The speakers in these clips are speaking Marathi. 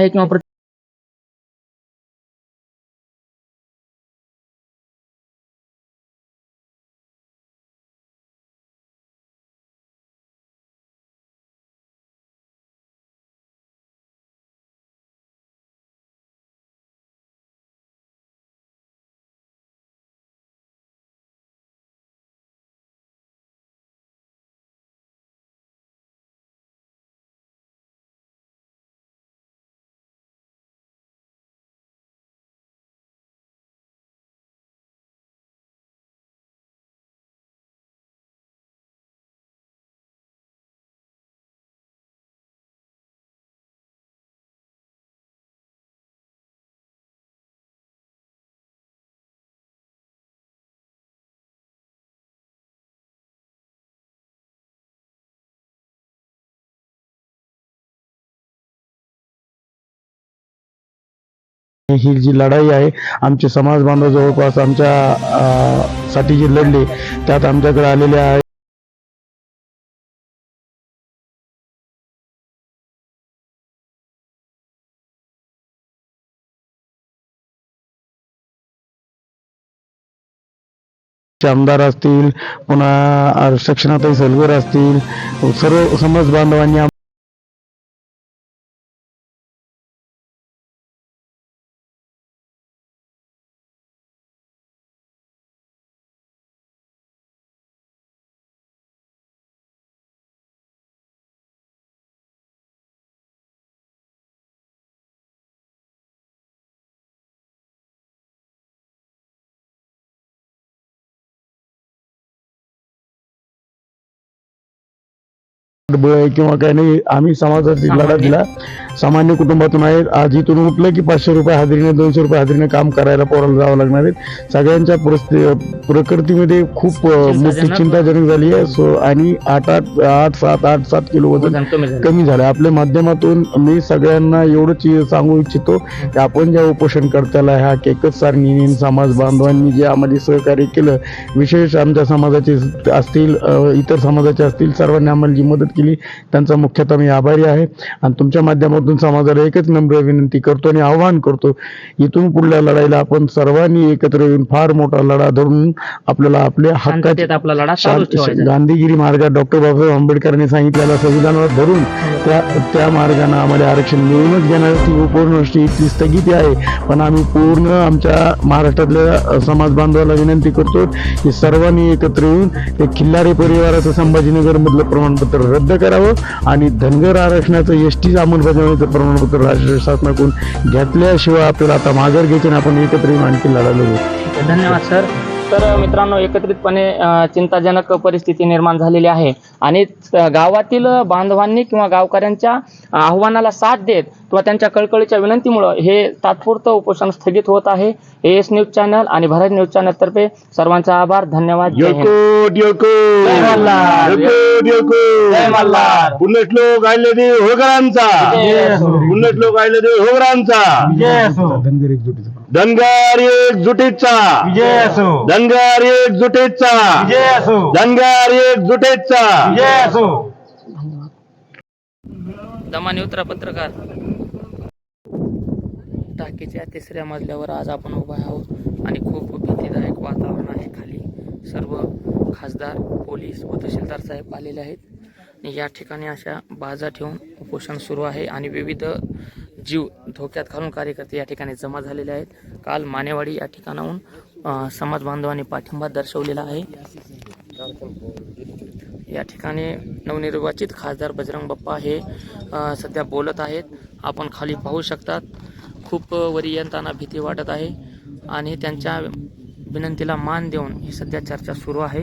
आहे किंवा ही जी लढाई आहे आमचे समाज बांधव जवळपास आमच्या साठी जी लढले त्यात आमच्याकडे आलेले आहे. आमदार असतील पुन्हा शिक्षणातही सलगर असतील सर्व समाज बांधवांनी बळ किंवा काही नाही आम्ही समाजाची लढा सामान्य. दिला. सामान्य कुटुंबातून आहे आज इथून उठलं की पाचशे रुपये हाजरीने दोनशे रुपये हाजरीने काम करायला पोराला जावं लागणार आहे. सगळ्यांच्या परिस्थिती प्रकृतीमध्ये खूप मोठी चिंताजनक. झाली आहे. सो आणि आठ आठ आठ सात आठ सात किलो वजन कमी झालं. आपल्या माध्यमातून मी सगळ्यांना एवढंच सांगू इच्छितो की आपण ज्या उपोषणकर्त्याला ह्या केकच सारणी समाज बांधवांनी जे आम्हाला सहकार्य केलं विशेष आमच्या समाजाचे असतील इतर समाजाचे असतील सर्वांनी आम्हाला जी मदत केली. त्यांचा मुख्यतः मी आभारी आहे. आणि तुमच्या माध्यमातून समाजाला एकच नम्र विनंती करतो आणि आवाहन करतो इथून पुढल्या लढाईला आपण सर्वांनी एकत्र येऊन फार मोठा लढा धरून आपल्याला आपल्या हक्काचे शांततेत आपला लढा गांधीगिरी मार्गात डॉक्टर बाबासाहेब आंबेडकरांनी सांगितलेल्या संविधानावर धरून त्या त्या मार्गाने आम्हाला आरक्षण मिळूनच घेणार. ती पूर्ण ती स्थगिती आहे. पण आम्ही पूर्ण आमच्या महाराष्ट्रातल्या समाज बांधवाला विनंती करतो की सर्वांनी एकत्र येऊन ते खिल्लारी परिवाराचं संभाजीनगर मधलं प्रमाणपत्र रद्द करावं आणि धनगर आरक्षणाचं एस टी अंमलबजावणीचं प्रमाणपत्र राज्य शासनाकडून घेतल्याशिवाय आपल्याला आता माघार घ्यायची आपण एकत्र आणखी लढा लढू. धन्यवाद सर. तर मित्रांनो एकत्रितपणे चिंताजनक परिस्थिती निर्माण झालेली आहे. आणि गावातील बांधवांनी किंवा गावकऱ्यांच्या आव्हानाला साथ देत किंवा त्यांच्या कळकळीच्या विनंतीमुळं हे तात्पुरतं उपोषण स्थगित होत आहे. एस न्यूज चॅनल आणि भारत न्यूज चॅनल तर्फे सर्वांचा आभार धन्यवाद. पुण्य श्लोक आयले देव होगरांचा. पुण्य श्लोक आयले देव होगरांचा. धनगर एकजुटीचा धनगर एकजुटीचा विजय असो. धनगर एकजुटीचा विजय असो. धनगर एकजुटीचा विजय असो. दमाने उतरा पत्रकार. टाकीच्या तिसऱ्या मजल्यावर आज आपण उभा आहोत आणि खूप भीतीदायक वातावरण आहे खाली. सर्व खासदार पोलीस व तहसीलदार साहेब आलेले आहेत. या ठिकाणी अशा बाजा ठेवून उपोषण सुरू आहे आणि विविध जीव धोक्यात घालून कार्यकर्ते या ठिकाणी जमा झालेले आहेत. काल मानेवाडी या ठिकाणाहून समाज बांधवांनी पाठिंबा दर्शवलेला आहे. या ठिकाणी नवनिर्वाचित खासदार बजरंग बाप्पा हे सध्या बोलत आहेत. आपण खाली पाहू शकतात खूप वरियंतांना भीती वाटत आहे आणि त्यांच्या विनंतीला मान देऊन ही सध्या चर्चा सुरू आहे.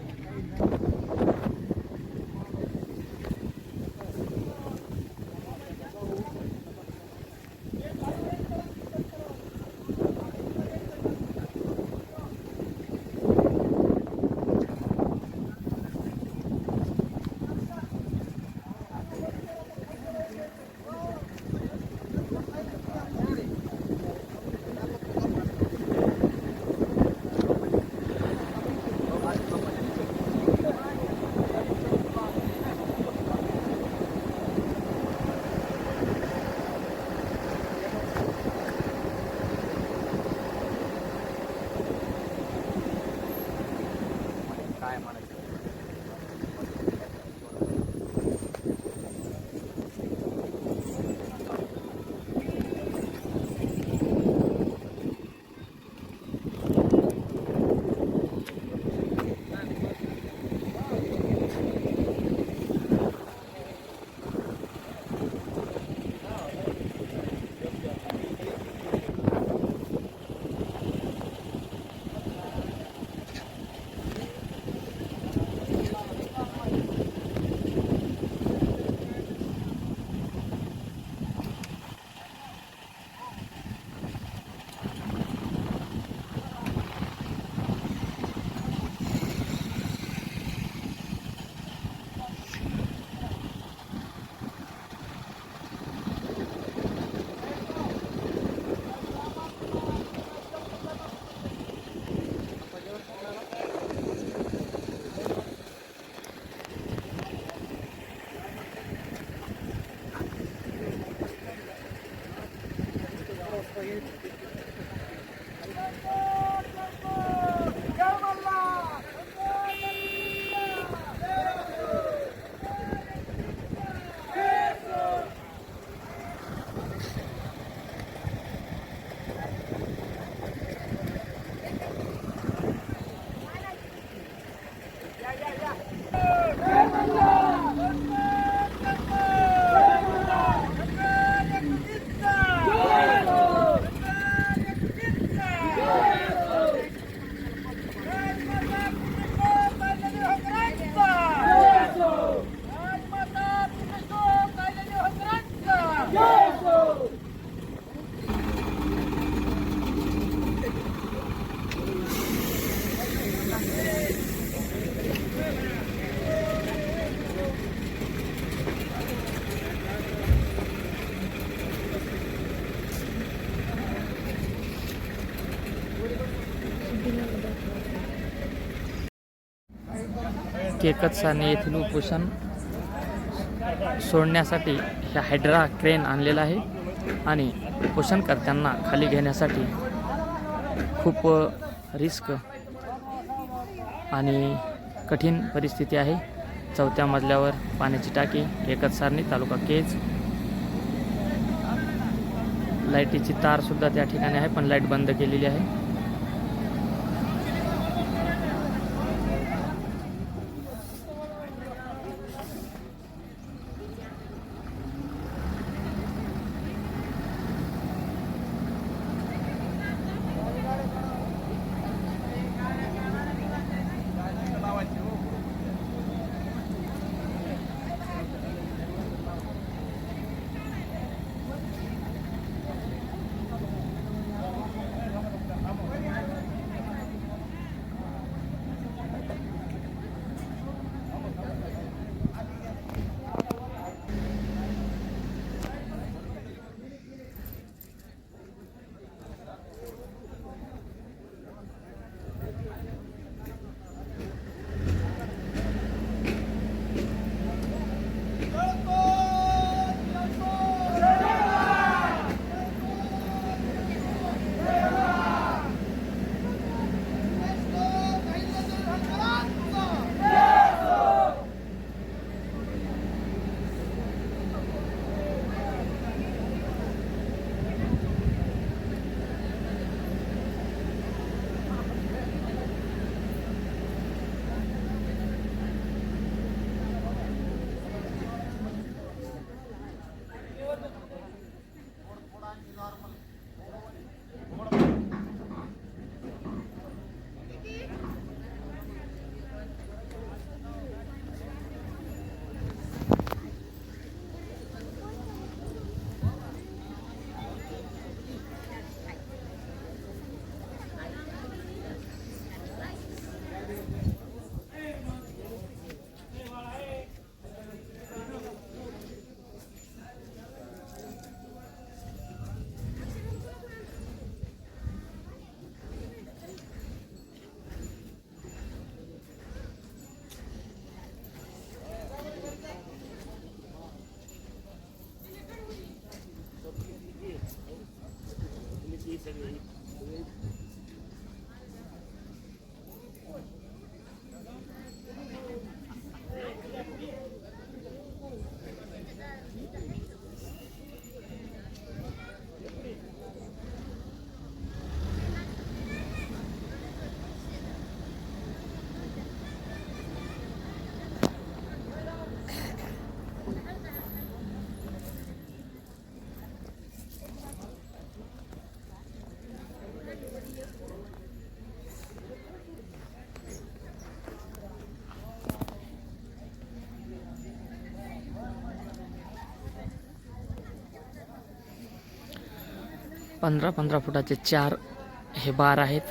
केकत साने येथील उपोषण सोडण्यासाठी हे हायड्रा क्रेन आणलेला आहे आणि उपोषणकर्त्यांना खाली घेण्यासाठी खूप रिस्क आणि कठीण परिस्थिती आहे. चौथ्या मजल्यावर पाण्याची टाकी एकच सारणी तालुका केज. लाईटीची तारसुद्धा त्या ठिकाणी आहे पण लाइट बंद केलेली आहे. Thank you. पंधरा पंधरा फुटाचे चार हे बार आहेत.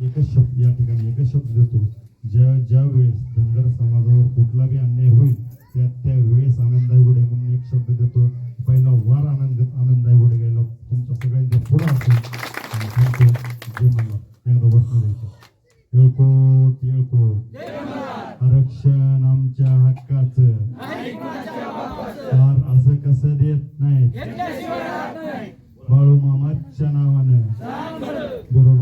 एकच शब्द या ठिकाणी एकच शब्द देतो. ज्या ज्या वेळेस धनगर समाजावर कुठलाही अन्याय होईल त्या त्या वेळेस आनंद गुडे म्हणून एक शब्द देतो. पहिला वार आनंद आनंदाई गुडे गेला तुमच्या सगळ्यांच्या पुढं असेल. आणि थांबतो जय मला एकदा बसणं द्यायचं. येळकोट येळकोट. आरक्षण आमच्या हक्काचं. फार असं कसं देत नाही बाळू बरोबर?